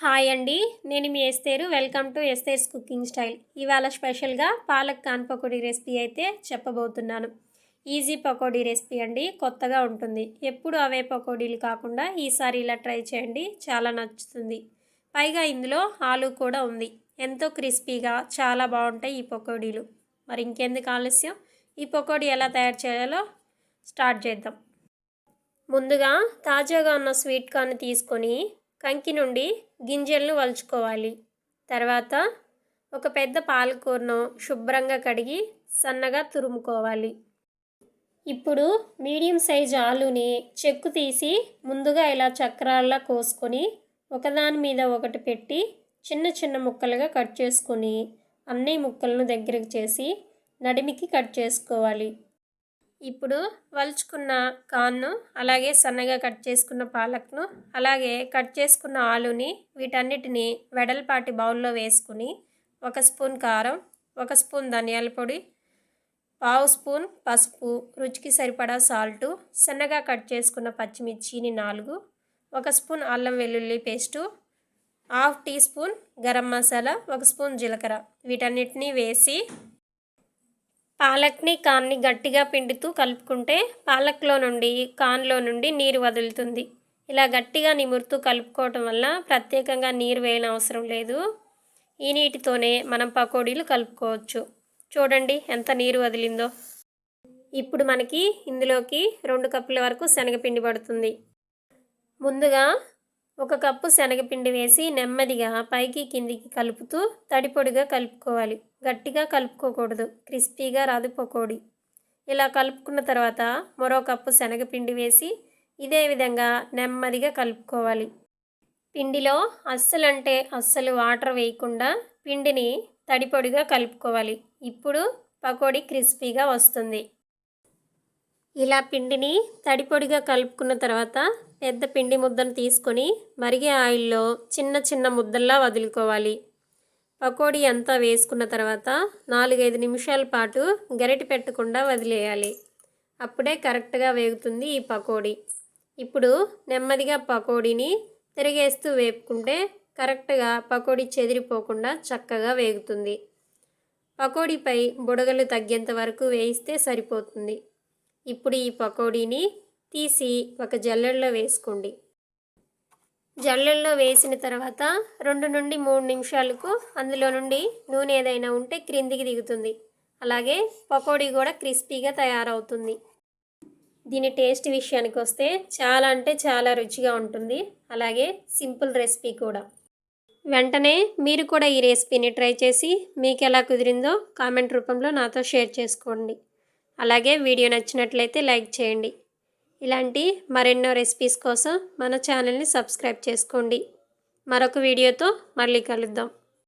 Hi అండి. నేను మీ Esther. Welcome to Esther's cooking style. ఇవాళ స్పెషల్గా పాలక్ కాన్ పకోడీ రెసిపీ అయితే చెప్పబోతున్నాను. ఈజీ పకోడీ రెసిపీ అండి. కొత్తగా ఉంటుంది. ఎప్పుడు అవే పకోడీలు కాకుండా ఈసారి ఇలా ట్రై చేయండి. చాలా నచ్చుతుంది. పైగా ఇందులో ఆలు కూడా ఉంది. ఎంతో క్రిస్పీగా చాలా బాగుంటాయి ఈ పకోడీలు. మరి ఇంకెందుకు ఆలస్యం? ఈ పకోడీ ఎలా తయారు చేయాలో స్టార్ట్ చేద్దాం. ముందుగా తాజాగా ఉన్న స్వీట్ కార్న్ తీసుకొని కంకి నుండి గింజలను వలుచుకోవాలి. తర్వాత ఒక పెద్ద పాలకూరను శుభ్రంగా కడిగి సన్నగా తురుముకోవాలి. ఇప్పుడు మీడియం సైజ్ ఆలుని చెక్కు తీసి ముందుగా ఇలా చక్రాల్లా కోసుకొని ఒకదాని మీద ఒకటి పెట్టి చిన్న చిన్న ముక్కలుగా కట్ చేసుకొని అన్ని ముక్కలను దగ్గరకు చేసి నడిమికి కట్ చేసుకోవాలి. ఇప్పుడు వలుచుకున్న కాన్ను అలాగే సన్నగా కట్ చేసుకున్న పాలక్ను అలాగే కట్ చేసుకున్న ఆలుని వీటన్నిటిని వెడల్పాటి బౌల్లో వేసుకుని ఒక స్పూన్ కారం ఒక స్పూన్ ధనియాల పొడి పావు స్పూన్ పసుపు రుచికి సరిపడా సాల్టు సన్నగా కట్ చేసుకున్న పచ్చిమిర్చిని నాలుగు ఒక స్పూన్ అల్లం వెల్లుల్లి paste half teaspoon garam masala ఒక స్పూన్ జీలకర్ర. వీటన్నిటిని వేసి పాలక్ని కాన్ని గట్టిగా పిండుతూ కలుపుకుంటే పాలక్లో నుండి కాన్లో నుండి నీరు వదులుతుంది. ఇలా గట్టిగా నిమురుతూ కలుపుకోవటం వల్ల ప్రత్యేకంగా నీరు వేయని అవసరం లేదు. ఈ నీటితోనే మనం పకోడీలు కలుపుకోవచ్చు. చూడండి ఎంత నీరు వదిలిందో. ఇప్పుడు మనకి ఇందులోకి రెండు కప్పుల వరకు శనగపిండి పడుతుంది. ముందుగా ఒక కప్పు శనగపిండి వేసి నెమ్మదిగా పైకి కిందికి కలుపుతూ తడిపొడిగా కలుపుకోవాలి. గట్టిగా కలుపుకోకూడదు. క్రిస్పీగా రాదు పకోడి. ఇలా కలుపుకున్న తర్వాత మరో కప్పు శనగపిండి వేసి ఇదే విధంగా నెమ్మదిగా కలుపుకోవాలి. పిండిలో అస్సలు అంటే అస్సలు వాటర్ వేయకుండా పిండిని తడిపొడిగా కలుపుకోవాలి. ఇప్పుడు పకోడీ క్రిస్పీగా వస్తుంది. ఇలా పిండిని తడిపొడిగా కలుపుకున్న తర్వాత పెద్ద పిండి ముద్దను తీసుకొని మరిగే ఆయిల్లో చిన్న చిన్న ముద్దల్లా వదులుకోవాలి. పకోడీ అంతా వేసుకున్న తర్వాత నాలుగైదు నిమిషాల పాటు గరిటె పెట్టకుండా వదిలేయాలి. అప్పుడే కరెక్ట్గా వేగుతుంది ఈ పకోడీ. ఇప్పుడు నెమ్మదిగా పకోడీని తిరిగేస్తూ వేపుకుంటే కరెక్ట్గా పకోడీ చెదిరిపోకుండా చక్కగా వేగుతుంది. పకోడీపై బుడగలు తగ్గేంత వరకు వేయిస్తే సరిపోతుంది. ఇప్పుడు ఈ పకోడీని తీసి ఒక జల్లెడలో వేసుకోండి. జల్లెడలో వేసిన తర్వాత రెండు నుండి మూడు నిమిషాలకు అందులో నుండి నూనె ఏదైనా ఉంటే క్రిందికి దిగుతుంది. అలాగే పకోడీ కూడా క్రిస్పీగా తయారవుతుంది. దీని టేస్ట్ విషయానికి వస్తే చాలా అంటే చాలా రుచిగా ఉంటుంది. అలాగే సింపుల్ రెసిపీ కూడా. వెంటనే మీరు కూడా ఈ రెసిపీని ట్రై చేసి మీకు ఎలా కుదిరిందో కామెంట్ రూపంలో నాతో షేర్ చేసుకోండి. అలాగే వీడియో నచ్చినట్లయితే లైక్ చేయండి. ఇలాంటి మరెన్నో రెసిపీస్ కోసం మన ఛానల్ని సబ్స్క్రైబ్ చేసుకోండి. మరొక వీడియోతో మళ్ళీ కలుద్దాం.